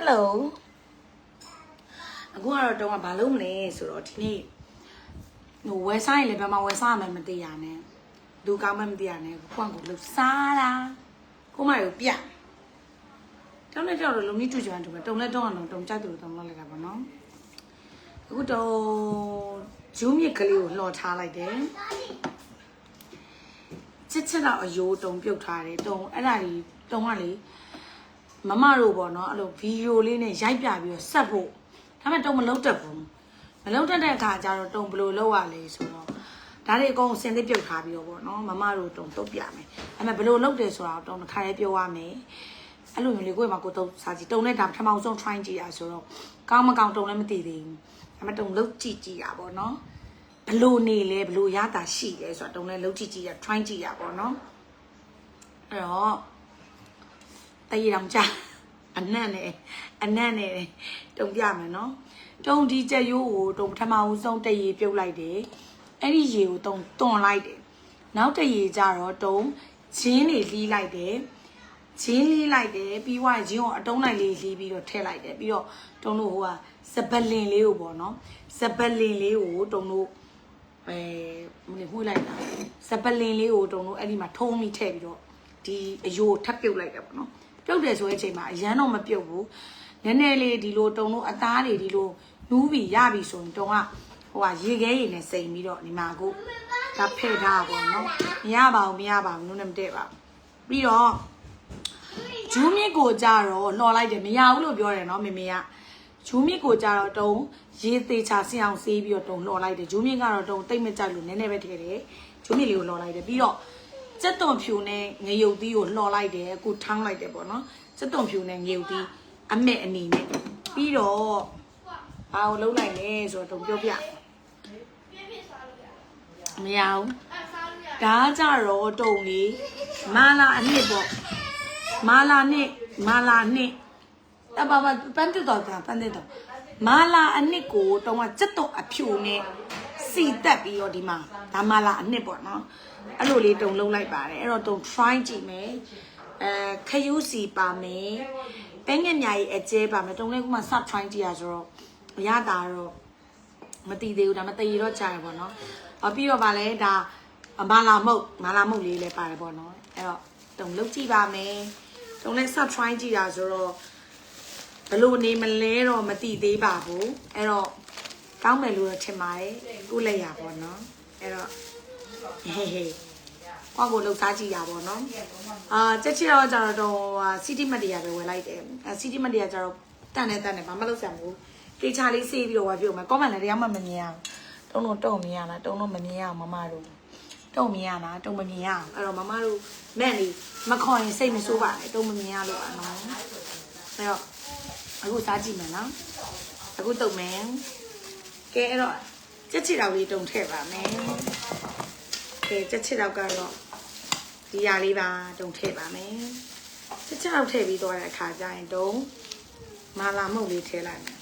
Hello အခုကတော့တုံးကဘာလုပ်မလဲဆိုတော့ဒီနေ့ဟိုဝယ်စားရင်လည်းဘယ်မှာဝယ်စားရမှန်းမသိရနဲ့လူကောင်းမှမသိရနဲ့ကိုယ့်ကိုယ်လှုပ်စားတာကိုမရိုပြတုံးနဲ့ကြောက်တော့လုံကြီးတူချင်တယ်တုံးလက်တော့အောင်တုံးကြိုက်သူတုံးလောက်လိုက်တာပေါ့နော်အခုတော့ဂျူးမြစ်ကလေးကိုလှော်ထားလိုက်တယ်ချစ်ချစ်တော့အယိုးတုံပြုတ်ထားတယ်တုံအဲ့ဒါကြီးတုံကလေ မမတို့ပေါ့နော်အဲ့လိုဗီဒီယိုလေးနဲ့ရိုက်ပြပြီးတော့ဆက်ဖို့ဒါပေမဲ့တုံမလုံးတက်ဘူးမလုံးတက်တဲ့အခါကျတော့တုံဘယ်လိုလုပ်ရလဲဆိုတော့ဒါတွေအကုန်စင်သစ်ပြုတ်ထားပြီးတော့ပေါ့နော်မမတို့တုံတုတ်ပြမယ်ဒါပေမဲ့ဘယ်လိုလုပ်တယ်ဆိုတာတုံတစ်ခါလေးပြောရမယ်အဲ့လိုမျိုးလေးကိုယ့်မှာကိုယ်တုံစားကြည့်တုံနဲ့ဒါပထမဆုံး try ကြည့်ရဆိုတော့ကောင်းမကောင်းတုံလည်းမသိသေးဘူးဒါပေမဲ့တုံလုပ်ကြည့်ကြည့်ရပေါ့နော်ဘလို့နေလဲဘလို့ရတာရှိလဲဆိုတော့တုံးလဲလုံးကြည့်ကြည့်ရ try ကြည့်ရပေါ့နော်အဲ့တော့ တရေတောင်ကြအနက်နဲ့အနက်နဲ့တုံပြမယ်နော်တုံဒီချက်ရိုးကိုတုံပထမဦးဆုံးတရေပြုတ်လိုက်တယ်အဲ့ဒီရေကိုတုံတွန်လိုက်တယ်နောက်တရေကြတော့တုံဂျင်းနေလှီးလိုက်တယ်ဂျင်းလေးလိုက်တယ်ပြီးွားဂျင်းကိုအတုံးလိုက်လေးလှီးပြီးတော့ထည့်လိုက်တယ်ပြီးတော့တုံတို့ဟိုကစပလင်လေးကိုပေါ့နော်စပလင်လေးကိုတုံတို့အဲမနေမှုလိုက်တာစပလင်လေးကိုတုံလို့အဲ့ဒီမှာထုံးပြီးထည့်ပြီးတော့ဒီအယိုးထပ်ပြုတ်လိုက်တယ်ပေါ့နော် ပြုတ်တယ်ဆိုတဲ့အချိန်မှာအရန်တော့မပြုတ်ဘူးနည်းနည်းလေးဒီလိုတုံလို့အသားတွေဒီလိုနူးပြီးရပြီဆိုရင်တုံကဟိုကရေခဲရည်နဲ့စိမ်ပြီးတော့ဒီမှာကိုဒါဖဲ့ထားပါတော့နော်မရပါဘူးမရပါဘူးနုနဲ့မတည့်ပါဘူးပြီးတော့ဂျူးမြစ်ကိုကြတော့လှော်လိုက်တယ်မရဘူးလို့ပြောတယ်နော်မေမေကဂျူးမြစ်ကိုကြတော့တုံရေသေးချာဆင်အောင်ဆေးပြီးတော့တုံလှော်လိုက်တယ်ဂျူးမြစ်ကတော့တုံတိတ်မကြိုက်လို့နည်းနည်းပဲထည့်တယ်ဂျူးမြစ်လေးကိုလှော်လိုက်တယ်ပြီးတော့ စက်သွန်ဖြူနဲ့ငရုတ်သီးကိုလှော်လိုက်တယ်အခုထောင်းလိုက်တယ်ပေါ့နော်စက်သွန်ဖြူနဲ့ငရုတ်သီးအမက်အနေနဲ့ပြီးတော့ဘာကိုလုံးလိုက်လဲဆိုတော့တုံပြောပြမရဘူးဒါကြတော့တုံလေးမာလာအနှစ်ပေါ့မာလာနှစ်မာလာနှစ်အဘဘပန်းတက်တော့တာပန်းတက်တော့မာလာအနှစ်ကိုတုံးကစက်တော့အဖြူနဲ့စီတက်ပြီးတော့ဒီမှာဒါမာလာအနှစ်ပေါ့နော် အဲ့လိုလေးတုံလုံးလိုက်ပါတယ်အဲ့တော့တုံ try ကြည့်မယ်အဲခယူးစီပါမယ်ပဲငယ်ညာကြီးအကျဲပါမယ်တုံလေးကမှစ try ကြည့်ရဆိုတော့မရတာတော့မတည်သေးဘူးဒါမတည်ရတော့ကြာရပေါ့နော်အပြီးတော့ဗာလဲဒါမာလာမုတ်မာလာမုတ်လေးလည်းပါတယ်ပေါ့နော်အဲ့တော့တုံလုံးကြည့်ပါမယ်တုံလေးစ try ကြည့်တာဆိုတော့ဘလို့နေမလဲတော့မသိသေးပါဘူးအဲ့တော့ကောင်းမယ်လို့တော့ထင်ပါတယ်ကိုလက်ရပါတော့အဲ့တော့ ဟေးဟေးကိုကိုလှုပ်ရှားကြည့်ရပါတော့အာချက်ချီတော့ကြတော့တော့ဟာစီတီမတ်တရားပဲဝယ်လိုက်တယ်အဲစီတီမတ်တရားကြတော့တန်နေတန်နေဘာမှလုပ်စရာမလိုတေချာလေးစေးပြီးတော့ဝယ်ပြုတ်မယ်ကောမန်လည်းတရားမှမမြင်အောင်တုံးတော့တုံးမြင်ရလားတုံးတော့မမြင်ရအောင်မမတို့တုံးမြင်ရလားတုံးမမြင်ရအောင်အဲ့တော့မမတို့မဲ့နေမခေါ်ရင်စိတ်မဆိုးပါနဲ့တုံးမမြင်ရလို့ပါနော်အဲ့တော့အခုစားကြည့်မယ်နော်အခုတုံမယ်ကဲအဲ့တော့ကြက်ချစ်တော်လေးတုံထည့်ပါမယ် ကဲကြက်ချစ်တော်ကတော့ဒီຢာလေးပါတုံထည့်ပါမယ်ကြက်ချစ်တော်ထည့်ပြီးတော့တဲ့အခါကျရင်တုံမာလာမုတ်လေးထည့်လိုက်မယ်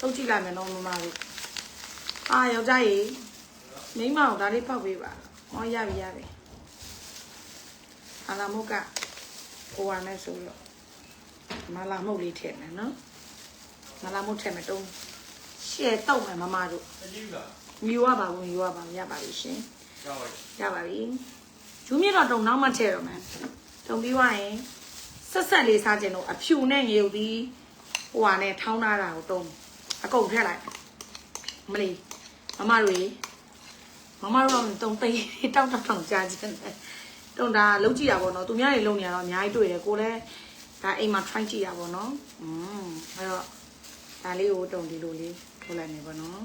တုတ်ကြည့်လိုက်မယ်နော်မမတို့အာယောက်ျားကြီးမိန်းမကိုဒါလေးပောက်ပေးပါဟောရပြီရပြီအာလာမုတ်ကဟိုဟာနဲ့ဆိုတော့မလာမုတ်လေးထည့်မယ်နော်မလာမုတ်ထည့်မယ်တုံး ရှယ်တော့မယ်မမတို့အကြီးလားမြူရပါဘူးမြူရပါဘူးရပါပြီရှင်ကြောက်ရရပါပြီဂျူးမြင့်တော့တုံနောက်မှထည့်တော့မယ်တုံပြီးွားရင်ဆက်ဆက်လေးစားခြင်းတော့အဖြူနဲ့ငရုတ်ပြီးဟိုဟာနဲ့ထောင်းထားတာကိုတုံးအကုန်ထည့်လိုက်မလေးမမတို့ရေမမတို့တော့တုံသိမ်းတောက်တောက်တောက်ကြားခြင်းတယ်တုံတာလုံးကြည့်ရပါတော့သူများတွေလုံးနေရတော့အများကြီးတွေ့တယ်ကိုလည်းဒါအိမ်မှာ try ကြည့်ရပါတော့อืมအဲ့တော့ဒါလေးကိုတုံဒီလိုလေး ထိုးလိုက်နေပါတော့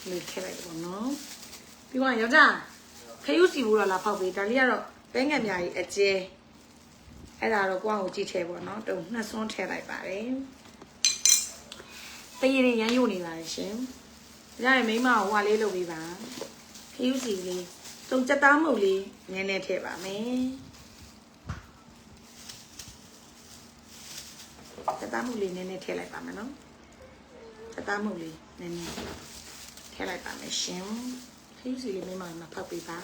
ဒီလိုထည့်လိုက်ပါတော့ပြီးတော့ယောက်ျားခရုစီဘူးတော့လာဖောက်ပေးဒါလေးကတော့ပဲငက်များကြီးအကျဲအဲ့ဒါတော့ကိုယ့်ကိုကြည့်ထဲပေါ့နော်တုံနှစ်စွန်းထည့်လိုက်ပါတယ်တရေရရမ်းယို့နေပါတယ်ရှင်ရရင်မိမဟိုဟာလေးလုပ်ပေးပါခရုစီလေးတုံချက်သားမုတ်လေးနည်းနည်းထည့်ပါမယ်ချက်သားမုတ်လေးနည်းနည်းထည့်လိုက်ပါမယ်နော်ချက်သားမုတ်လေး နည်းနည်းထည့်လိုက်ပါမယ်ရှင်ခင်းစီလေးမိမမှာဖောက်ပေးပါက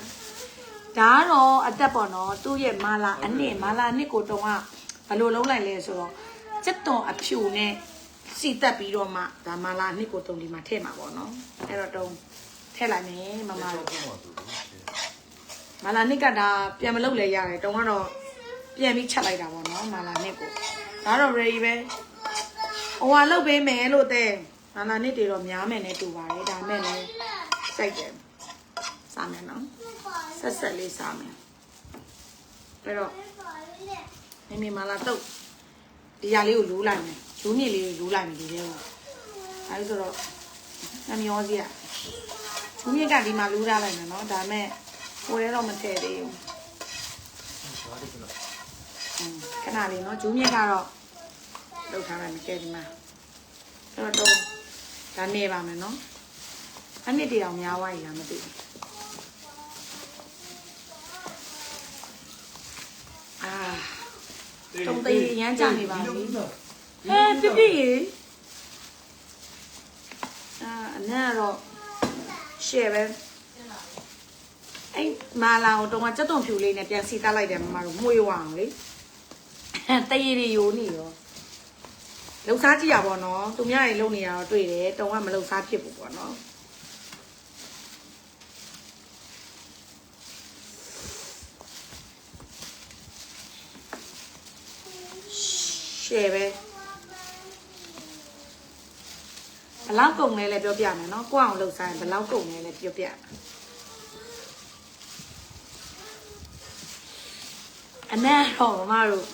ဒါကတော့အသက်ပေါ့နော်သူ့ရဲ့မာလာအနှစ်မာလာအနှစ်ကိုတုံးကဘယ်လိုလုံးလိုက်လဲဆိုတော့စက်သွန်အဖြူနဲ့စီတက်ပြီးတော့မှဒါမာလာအနှစ်ကိုတုံးဒီမှာထည့်မှာပေါ့နော်အဲ့တော့တုံးထည့်လိုက်မယ်မမတို့မာလာနှစ်ကဒါပြန်မလုပ်လဲရတယ်တုံးကတော့ပြန်ပြီးချက်လိုက်တာပေါ့နော်မာလာနှစ်ကိုဒါတော့ ready ပဲဟိုဟာလုပ်ပေးမယ်လို့တဲ့ မာလာနှစ်တွေတော့များမယ်နဲ့တူပါတယ်ဒါမဲ့လည်းစိုက်တယ်စားမယ်နော်ဆက်ဆက်လေးစားမယ်အဲ့တော့မမေမလာတော့ဒီຢာလေးကိုလူးလိုက်မယ်ဂျူးမြစ်လေးကိုလူးလိုက်မယ်ဒီထဲကိုအဲဒါဆိုတော့နမယောစီကဂျူးမြစ်ကဒီမှာလူးထားလိုက်မယ်နော်ဒါမဲ့ဟိုထဲတော့မထည့်သေးဘူးအင်းခဏလေးနော်ဂျူးမြစ်ကတော့လောက်ထားလိုက်မယ်ကဲဒီမှာအဲ့တော့တော့ ဒါနေပါမယ်နော်အနစ်တည်းအောင်များသွားရည်လားမသိဘူးအာတုံးသေးရမ်းကြနေပါပြီဟဲပြပြရေအာအနက်ကတော့ရှယ်ပဲအဲ့မာလာကိုတုံးကစက်သွန်ဖြူလေးနဲ့ပြန်စီတက်လိုက်တယ်မမတို့မှုေးဝအောင်လေတရေတွေယိုနေရော လှုပ်ရှားကြည့်ရပါတော့သူများတွေလုံနေရတော့တွေ့တယ်တုံးကမလှုပ်ရှားဖြစ်ဘူးပေါ့နော်ရှယ်ပဲဘယ်လောက်ကုန်လဲလဲပြောပြမယ်နော်ကိုယ့်အောင်လှုပ်ရှားရင်ဘယ်လောက်ကုန်လဲလဲပြောပြမယ်အနက်တော့မမတို့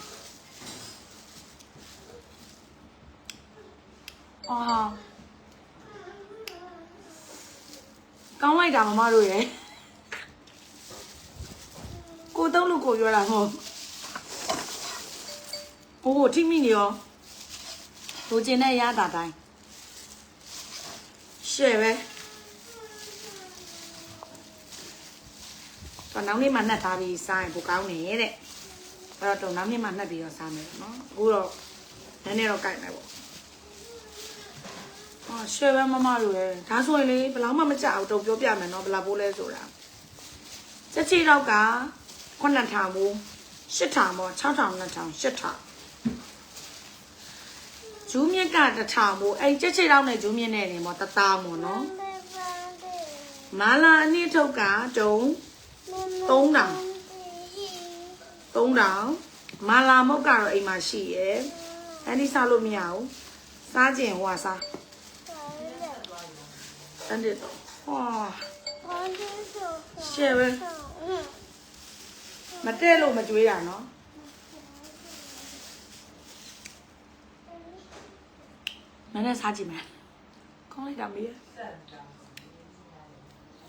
အာကောင်းလိုက်တာမမတို့ရယ်ကိုသုံးလို့ကိုပြောတာမဟုတ်ဟိုထိမိနေရောလိုချင်တဲ့ရတာတိုင်းရှယ်ပဲတော့နောက်နေ့မှနှက်ထားပြီးစားရင်ပိုကောင်းနေတဲ့အဲ့တော့တော့နောက်နေ့မှနှက်ပြီးတော့စားမယ်နော်အခုတော့နည်းနည်းတော့ကြိုက်မယ်ပေါ့ အော်ရှယ်ပဲမမတို့ရယ်ဒါဆိုရင်လေဘယ်လောက်မှမကြအောင်တော့ပြောပြမယ်နော်ဘယ်လောက်ပိုးလဲဆိုတာစက်ချီတော့က9ထောင်ဘူး10ထောင်ပေါ့6ထောင်9ထောင်10ထောင်ဂျူးမြက်ကတစ်ထောင်ဘူးအဲ့ကြက်ချီတော့နဲ့ဂျူးမြက်နဲ့နေပေါ့တသားမို့နော်မာလာအနည်းထုတ်ကတုံး3ထောင်3ထောင်မာလာမုတ်ကတော့အိမ်မှာရှိရယ်အဲ့ဒီစားလို့မရဘူးစားကျင်ဟိုကစား တန်းတယ်တော့ဟောရှယ်ပဲမတဲ့လို့မကြွေးတာနော်မနဲ့စားကြည့်မယ်ကောင်းလိုက်တာမေး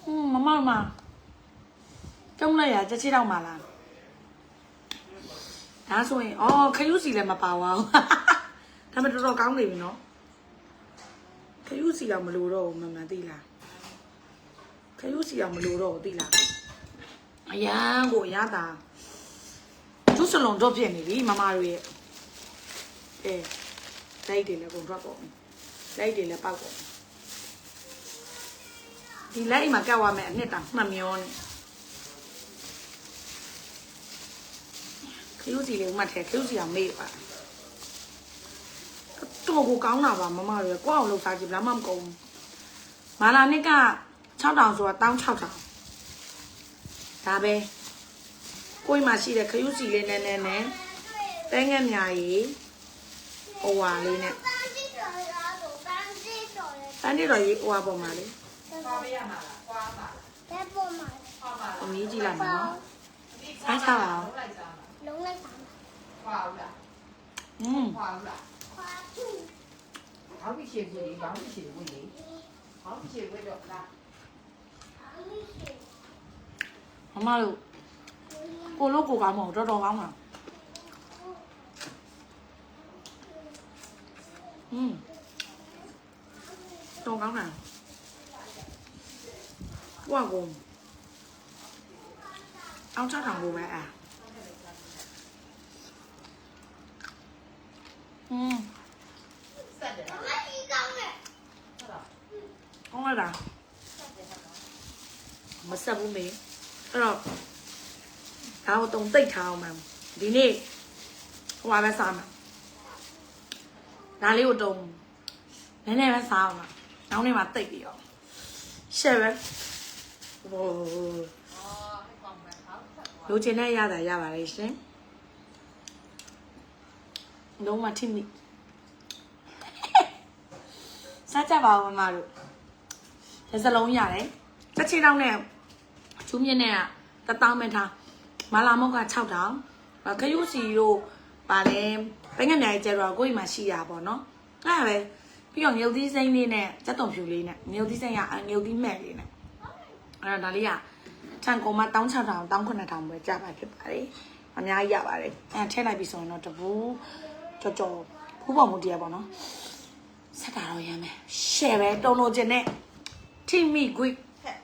ဟွန်းမမမကျုံးလိုက်ရချက်ချီတော့မှလားဒါဆိုရင်အော်ခရုစီလည်းမပါဝါဘူးဒါမှတော်တော်ကောင်းနေပြီနော် ခရုစီတော့မလို့တော့ဘူးမမှန်သိလားခရုစီတော့မလို့တော့ဘူးသိလားအရန်ကိုအရသာကျူးစလုံးတော့ဖြစ်နေပြီမမတို့ရဲ့အဲလိုက်တယ်လည်းကုန်ထွက်ကုန်လိုက်တယ်လည်းပောက်ကုန်ဒီလိုက်မှာကတ်သွားမယ်အနှစ်တောင်မှတ်မျောနေခရုစီလေးဥမထဲခရုစီကမေ့ပါ တော်ကိုကောင်းတာပါမမတို့ကိုအောင်လောက်စားကြည့်ဘလားမမကုန်ဘူးမာလာနှစ်က6000ဆိုတာ16000ဒါပဲကိုယ်မှာရှိတဲ့ခရုစီလေးနဲ့နဲ့နဲ့တဲငက်မြာကြီးဟိုဝါလေးနဲ့တန်းတိတော်ကြီးဟိုဝါပေါ်မှာလေအမီးကြည့်လိုက်မယ်နော်စားစားပါအောင်လုံးလိုက်ပါခွာဘူးလားอืมခွာဘူးလား 好不写不离，好不写不离，好不写不了啦。မမတို့ကိုလို့ကိုကောင်းမဟုတ်တော်တော်ကောင်းပါอืมတော်ကောင်းတာဘွားကုန်းအောင်ချောက်တောင်ကိုပဲအာ อืมဆက်တယ်မကြီးကောင်းတယ်ဟုတ်လားကောင်းလိုက်တာမဆက်ဘူးမေအဲ့တော့ဒါကိုတုံသိတ်ထားအောင်မှဒီနေ့ဟိုပါပဲစားမှာဒါလေးကိုတုံနည်းနည်းပဲစားအောင်မှာနောက်နေ့မှသိတ်ပြီးတော့ရှယ်ပဲဟိုလိုချင်တဲ့ရတာရပါလေရှင် လုံးဝထိမိစားကြပါဦးမမတို့ဒီစလုံးရတယ်တစ်ချီတောင်းနဲ့ကျူးမြင့်နဲ့ကတသောင်းမဲ့ထားမလာမောက်က6000ခရူးစီတို့ဗာလဲဘင်္ဂမြိုင်ကျတော့ကိုယ့်အိမ်မှာရှိတာပေါ့နော်အဲ့ဒါပဲပြီးတော့ငြုပ်သီးစိမ့်လေးနဲ့စက်တုံဖြူလေးနဲ့ငြုပ်သီးစိမ့်ကငြုပ်သီးမဲ့လေးနဲ့အဲ့တော့ဒါလေးကထန်ကုန်မှာ16000 19000ပဲကြပါဖြစ်ပါတယ်အများကြီးရပါတယ်အဲ့ထည့်လိုက်ပြီဆိုရင်တော့တပူး ကြော်ကြော်ဖူးပေါ်မှုတရားပေါ့နော်ဆက်တာတော့ရမ်းမယ်ရှယ်ပဲတုံလို့ခြင်းနဲ့ထိမိကွိ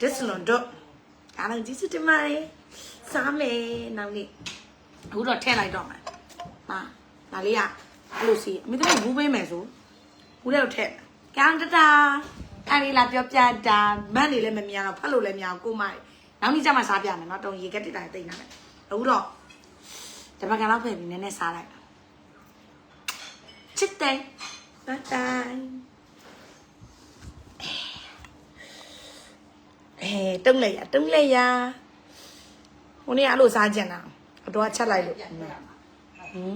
ဒစ်လွန်တော့အားလုံးကျေးဇူးတင်ပါတယ်စားမယ်နောက်နေ့အခုတော့ထည့်လိုက်တော့မယ်ဟာဒါလေးကအဲ့လိုစီအမေတို့ဘူးပေးမယ်ဆိုဘူးလည်းထည့်ကန်တတာအဲ့ဒီလာပြောပြတာမန်းနေလည်းမမြင်တော့ဖတ်လို့လည်းမရအောင်ကိုမလေးနောက်နေ့ကျမှစားပြမယ်နော်တုံရေကက်တိတိုင်းတိတ်နေမယ်အခုတော့တပတ်ကန်လောက်ဖယ်ပြီးနည်းနည်းစားလိုက် ချစ်တယ် Bye bye. အဲတုံးလိုက်ရတုံးလိုက်ရဟိုနေ့အဲ့လိုစားကြင်တာအတော်ကချက်လိုက်လို့ဟမ်